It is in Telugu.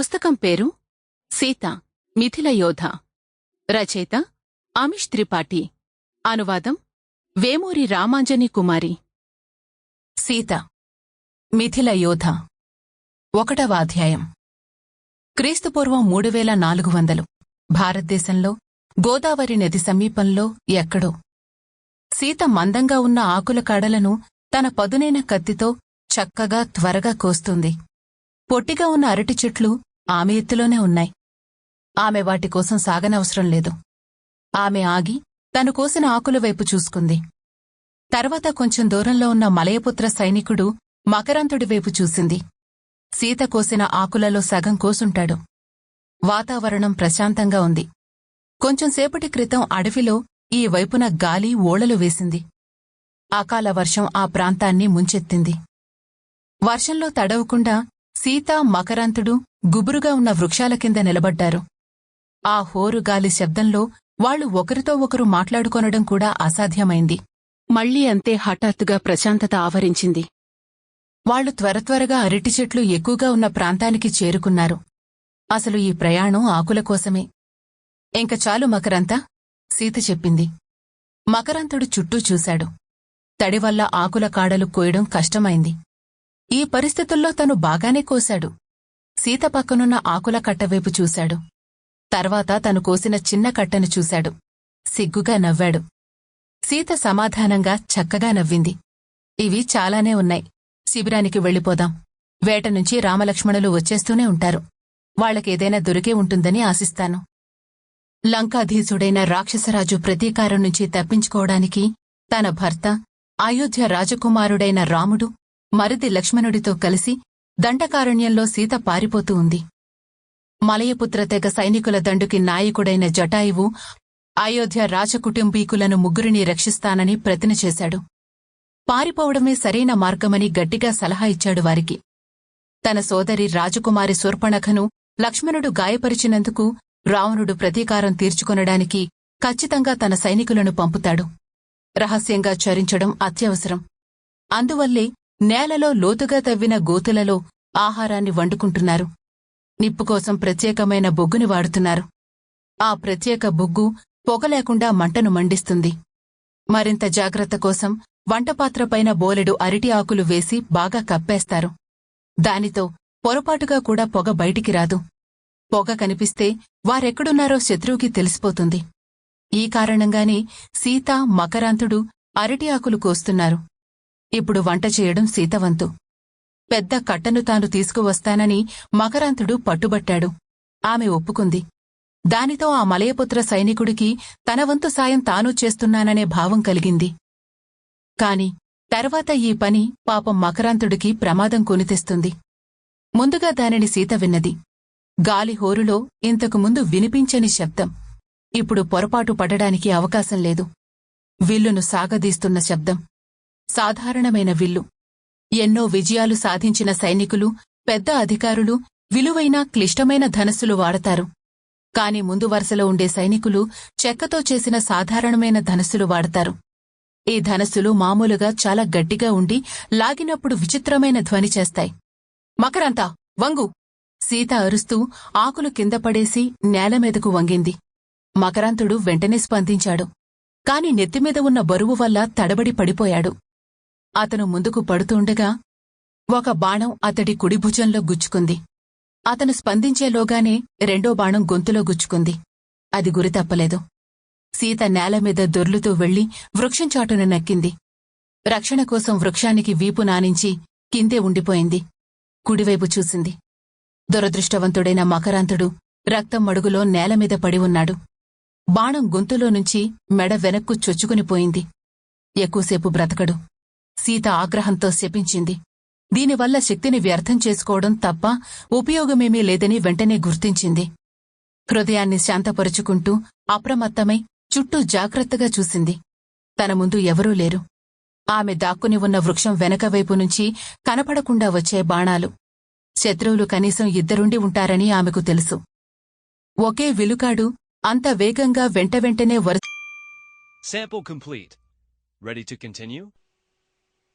పుస్తకం పేరు సీత మిథిల యోధ. రచయిత అమిష్ త్రిపాఠి. అనువాదం వేమూరి రామాంజని కుమారి. సీత మిథిల యోధ. ఒకటవ అధ్యాయం. క్రీస్తుపూర్వం మూడు వేల నాలుగు వందలు. భారతదేశంలో గోదావరి నది సమీపంలో ఎక్కడో. సీత మందంగా ఉన్న ఆకుల కాడలను తన పదునైన కత్తితో చక్కగా త్వరగా కోస్తుంది. పొట్టిగా ఉన్న అరటి చెట్లు ఆమె ఎత్తులోనే ఉన్నాయి. ఆమె వాటి కోసం సాగనవసరం లేదు. ఆమె ఆగి తను కోసిన ఆకుల వైపు చూసుకుంది. తర్వాత కొంచెం దూరంలో ఉన్న మలయపుత్ర సైనికుడు మకరంతుడి వైపు చూసింది. సీత కోసిన ఆకులలో సగం కోసుంటాడు. వాతావరణం ప్రశాంతంగా ఉంది. కొంచెం సేపటి క్రితం అడవిలో ఈ వైపున గాలి ఓళలు వేసింది. అకాల వర్షం ఆ ప్రాంతాన్ని ముంచెత్తింది. వర్షంలో తడవకుండా సీత మకరంతుడు గుబురుగా ఉన్న వృక్షాల కింద నిలబడ్డారు. ఆ హోరు గాలి శబ్దంలో వాళ్ళు ఒకరితో ఒకరు మాట్లాడుకొనడం కూడా అసాధ్యమైంది. మళ్ళీ అంతే హఠాత్తుగా ప్రశాంతత ఆవరించింది. వాళ్ళు త్వరత్వరగా అరటి చెట్లు ఎక్కువగా ఉన్న ప్రాంతానికి చేరుకున్నారు. అసలు ఈ ప్రయాణం ఆకుల కోసమే. ఇంక చాలు మకరంతా సీత చెప్పింది. మకరంతుడు చుట్టూ చూశాడు. తడివల్ల ఆకుల కాడలు కోయడం కష్టమైంది. ఈ పరిస్థితుల్లో తను బాగానే కోశాడు. సీత పక్కనున్న ఆకుల కట్టవైపు చూశాడు. తర్వాత తను కోసిన చిన్న కట్టను చూశాడు. సిగ్గుగా నవ్వాడు. సీత సమాధానంగా చక్కగా నవ్వింది. ఇవి చాలానే ఉన్నాయి. శిబిరానికి వెళ్ళిపోదాం. వేట నుంచి రామలక్ష్మణులు వచ్చేస్తూనే ఉంటారు. వాళ్ళకేదైనా దొరికే ఉంటుందని ఆశిస్తాను. లంకాధీసుడైన రాక్షసరాజు ప్రతీకారం నుంచి తప్పించుకోవడానికి తన భర్త అయోధ్య రాజకుమారుడైన రాముడు మరిది లక్ష్మణుడితో కలిసి దండకారణ్యంలో సీత పారిపోతూ ఉంది. మలయపుత్ర తెగ సైనికుల దండుకి నాయకుడైన జటాయువు అయోధ్య రాజకుటుంబీకులను ముగ్గురిని రక్షిస్తానని ప్రతిన చేశాడు. పారిపోవడమే సరైన మార్గమని గట్టిగా సలహా ఇచ్చాడు వారికి. తన సోదరి రాజకుమారి శూర్పణఖను లక్ష్మణుడు గాయపరిచినందుకు రావణుడు ప్రతీకారం తీర్చుకొనడానికి ఖచ్చితంగా తన సైనికులను పంపుతాడు. రహస్యంగా చరించడం అత్యవసరం. అందువల్లే నేలలో లోతుగా తవ్విన గోతులలో ఆహారాన్ని వండుకుంటున్నారు. నిప్పుకోసం ప్రత్యేకమైన బొగ్గుని వాడుతున్నారు. ఆ ప్రత్యేక బొగ్గు పొగ లేకుండా మంటను మండిస్తుంది. మరింత జాగ్రత్త కోసం వంటపాత్రపైన బోలెడు అరటి ఆకులు వేసి బాగా కప్పేస్తారు. దానితో పొరపాటుగా కూడా పొగ బయటికి రాదు. పొగ కనిపిస్తే వారెక్కడున్నారో శత్రువుకి తెలిసిపోతుంది. ఈ కారణంగానే సీత మకరాంతుడు అరటి ఆకులు కోస్తున్నారు. ఇప్పుడు వంట చేయడం సీతవంతు. పెద్ద కట్టను తాను తీసుకువస్తానని మకరాంతుడు పట్టుబట్టాడు. ఆమె ఒప్పుకుంది. దానితో ఆ మలయపుత్ర సైనికుడికి తన వంతు సాయం తాను చేస్తున్నాననే భావం కలిగింది. కాని తర్వాత ఈ పని పాపం మకరాంతుడికి ప్రమాదం కొనితెస్తుంది. ముందుగా దానిని సీత విన్నది. గాలి హోరులో ఇంతకు ముందు వినిపించని శబ్దం. ఇప్పుడు పొరపాటు పడడానికి అవకాశం లేదు. విల్లును సాగదీస్తున్న శబ్దం. సాధారణమైన విల్లు. ఎన్నో విజయాలు సాధించిన సైనికులు పెద్ద అధికారులు విలువైన క్లిష్టమైన ధనస్సులు వాడతారు. కాని ముందు వరుసలో ఉండే సైనికులు చెక్కతో చేసిన సాధారణమైన ధనస్సులు వాడతారు. ఈ ధనస్సులు మామూలుగా చాలా గట్టిగా ఉండి లాగినప్పుడు విచిత్రమైన ధ్వని చేస్తాయి. మకరంతా వంగు! సీత అరుస్తూ ఆకులు కింద పడేసి నేలమీదకు వంగింది. మకరాంతుడు వెంటనే స్పందించాడు. కాని నెత్తిమీద ఉన్న బరువు వల్ల తడబడి పడిపోయాడు. అతను ముందుకు పడుతుండగా ఒక బాణం అతడి కుడిభుజంలో గుచ్చుకుంది. అతను స్పందించేలోగానే రెండో బాణం గొంతులో గుచ్చుకుంది. అది గురి తప్పలేదు. సీత నేలమీద దొర్లుతూ వెళ్ళి వృక్షం చాటున నక్కింది. రక్షణ కోసం వృక్షానికి వీపు నానించి కిందే ఉండిపోయింది. కుడివైపు చూసింది. దురదృష్టవంతుడైన మకరాంతుడు రక్తం మడుగులో నేలమీద పడి ఉన్నాడు. బాణం గొంతులో నుంచి మెడ వెనక్కు చొచ్చుకునిపోయింది ఎక్కువసేపు బ్రతకడు. సీత ఆగ్రహంతో శపించింది. దీనివల్ల శక్తిని వ్యర్థం చేసుకోవడం తప్ప ఉపయోగమేమీ లేదని వెంటనే గుర్తించింది. హృదయాన్ని శాంతపరుచుకుంటూ అప్రమత్తమై చుట్టూ జాగ్రత్తగా చూసింది. తన ముందు ఎవరూ లేరు. ఆమె దాక్కుని ఉన్న వృక్షం వెనకవైపు నుంచి కనపడకుండా వచ్చే బాణాలు. శత్రువులు కనీసం ఇద్దరుండి ఉంటారని ఆమెకు తెలుసు. ఒకే విలుకాడు అంత వేగంగా వెంటవెంటనే వరు Sample